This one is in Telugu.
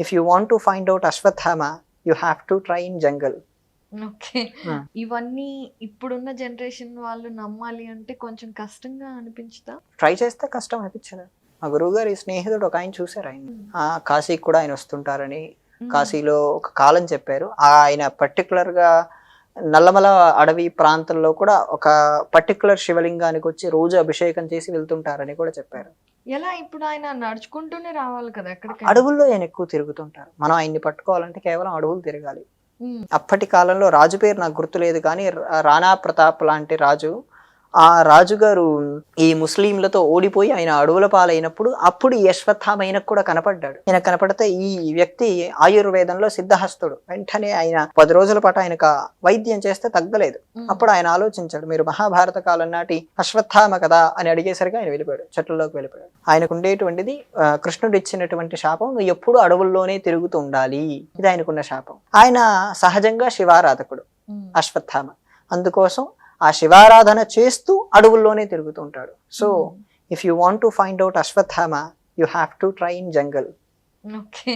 If you want to find out Ashwatthama you have to try in jungle okay Hmm. ఇవన్నీ ఇప్పుడున్న జనరేషన్ వాళ్ళు నమ్మాలి అంటే కొంచెం కష్టంగా అనిపించుతా? ట్రై చేస్తే కష్టం అనిపించదు. మా గురువు గారి స్నేహితుడు ఒక ఆయన చూశారు ఆయన. ఆ, కాశీకి కూడా ఆయన వస్తుంటారని కాశీలో ఒక కాలం చెప్పారు. ఆయన పర్టికులర్గా నల్లమల అడవి ప్రాంతంలో కూడా ఒక పర్టికులర్ శివలింగానికి వచ్చి రోజు అభిషేకం చేసి వెళ్తుంటారని కూడా చెప్పారు. ఎలా ఇప్పుడు ఆయన నడుచుకుంటూనే రావాలి కదా ఎక్కడికి అడవుల్లో ఆయన ఎక్కువ తిరుగుతుంటారు. మనం ఆయన్ని పట్టుకోవాలంటే కేవలం అడవులు తిరగాలి. అప్పటి కాలంలో రాజు పేరు నాకు గుర్తులేదు కానీ రాణా ప్రతాప్ లాంటి రాజు ఆ రాజుగారు ఈ ముస్లింలతో ఓడిపోయి ఆయన అడవుల పాలైనప్పుడు అప్పుడు ఈ అశ్వత్థామ ఆయనకు కూడా కనపడ్డాడు. ఆయన కనపడితే ఈ వ్యక్తి ఆయుర్వేదంలో సిద్ధహస్తుడు. వెంటనే ఆయన పది రోజుల పాటు ఆయనకు వైద్యం చేస్తే తగ్గలేదు. అప్పుడు ఆయన ఆలోచించాడు మీరు మహాభారత కాలం నాటి అశ్వత్థామ కదా? అని అడిగేసరికి ఆయన వెళ్ళిపోయాడు చెట్లలోకి వెళ్ళిపోయాడు. ఆయనకు ఉండేటువంటిది కృష్ణుడు ఇచ్చినటువంటి శాపం నువ్వు ఎప్పుడు అడవుల్లోనే తిరుగుతూ ఉండాలి. ఇది ఆయనకున్న శాపం. ఆయన సహజంగా శివారాధకుడు అశ్వత్థామ. అందుకోసం ఆ శివారాధన చేస్తూ అడవుల్లోనే తిరుగుతూ ఉంటాడు so if you want to find out Ashwatthama you have to try in jungle okay